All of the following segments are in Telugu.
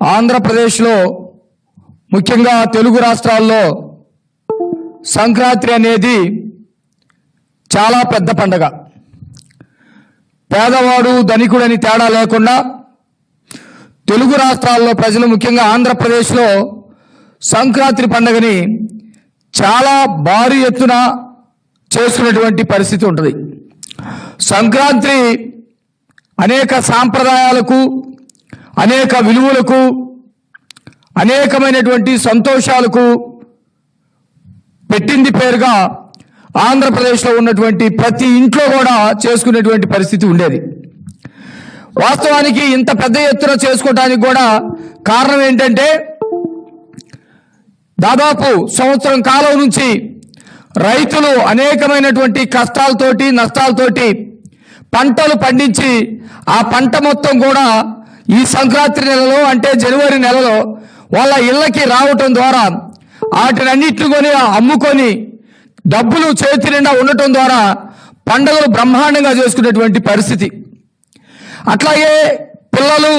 ఆంధ్రప్రదేశ్లో ముఖ్యంగా తెలుగు రాష్ట్రాల్లో సంక్రాంతి అనేది చాలా పెద్ద పండగ. పేదవాడు ధనికుడని తేడా లేకుండా తెలుగు రాష్ట్రాల్లో ప్రజలు ముఖ్యంగా ఆంధ్రప్రదేశ్లో సంక్రాంతి పండుగని చాలా భారీ ఎత్తున చేసుకునేటువంటి పరిస్థితి ఉంటుంది. సంక్రాంతి అనేక సాంప్రదాయాలకు అనేక విలువలకు అనేకమైనటువంటి సంతోషాలకు పెట్టింది పేరుగా ఆంధ్రప్రదేశ్లో ఉన్నటువంటి ప్రతి ఇంట్లో కూడా చేసుకునేటువంటి పరిస్థితి ఉండేది. వాస్తవానికి ఇంత పెద్ద ఎత్తున చేసుకోవటానికి కూడా కారణం ఏంటంటే దాదాపు సంవత్సరం కాలం నుంచి రైతులు అనేకమైనటువంటి కష్టాలతోటి నష్టాలతోటి పంటలు పండించి ఆ పంట మొత్తం కూడా ఈ సంక్రాంతి నెలలో అంటే జనవరి నెలలో వాళ్ళ ఇళ్ళకి రావటం ద్వారా వాటినన్నిటిని కొని అమ్ముకొని డబ్బులు చేతి నిండా ఉండటం ద్వారా పండుగలు బ్రహ్మాండంగా చేసుకునేటువంటి పరిస్థితి. అట్లాగే పిల్లలు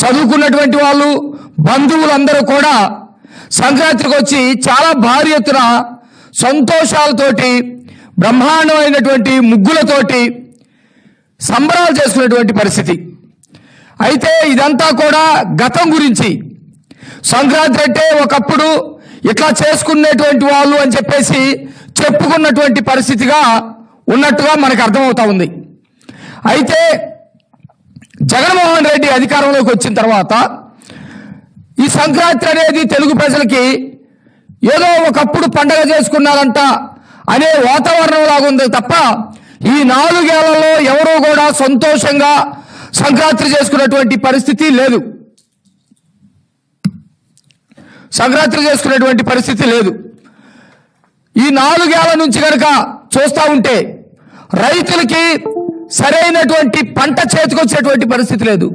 చదువుకున్నటువంటి వాళ్ళు బంధువులందరూ కూడా సంక్రాంతికి వచ్చి చాలా భారీ ఎత్తున సంతోషాలతోటి బ్రహ్మాండమైనటువంటి ముగ్గులతోటి సంబరాలు చేసుకునేటువంటి పరిస్థితి. అయితే ఇదంతా కూడా గతం గురించి. సంక్రాంతి అంటే ఒకప్పుడు ఇట్లా చేసుకునేటువంటి వాళ్ళు అని చెప్పేసి చెప్పుకున్నటువంటి పరిస్థితిగా ఉన్నట్టుగా మనకు అర్థమవుతా ఉంది. అయితే జగన్మోహన్ రెడ్డి అధికారంలోకి వచ్చిన తర్వాత ఈ సంక్రాంతి అనేది తెలుగు ప్రజలకి ఏదో ఒకప్పుడు పండగ చేసుకున్నారంట అనే వాతావరణం లాగా ఉంది తప్ప ఈ నాలుగేళ్ళలో ఎవరూ కూడా సంతోషంగా సంక్రాంతి చేసుకున్నటువంటి పరిస్థితి లేదు. సంక్రాంతి చేసుకున్నటువంటి పరిస్థితి లేదు. ఈ నాలుగేళ్ళ నుంచి కనుక చూస్తూ ఉంటే రైతులకి సరైనటువంటి పంట చేతికొచ్చేటువంటి పరిస్థితి లేదు.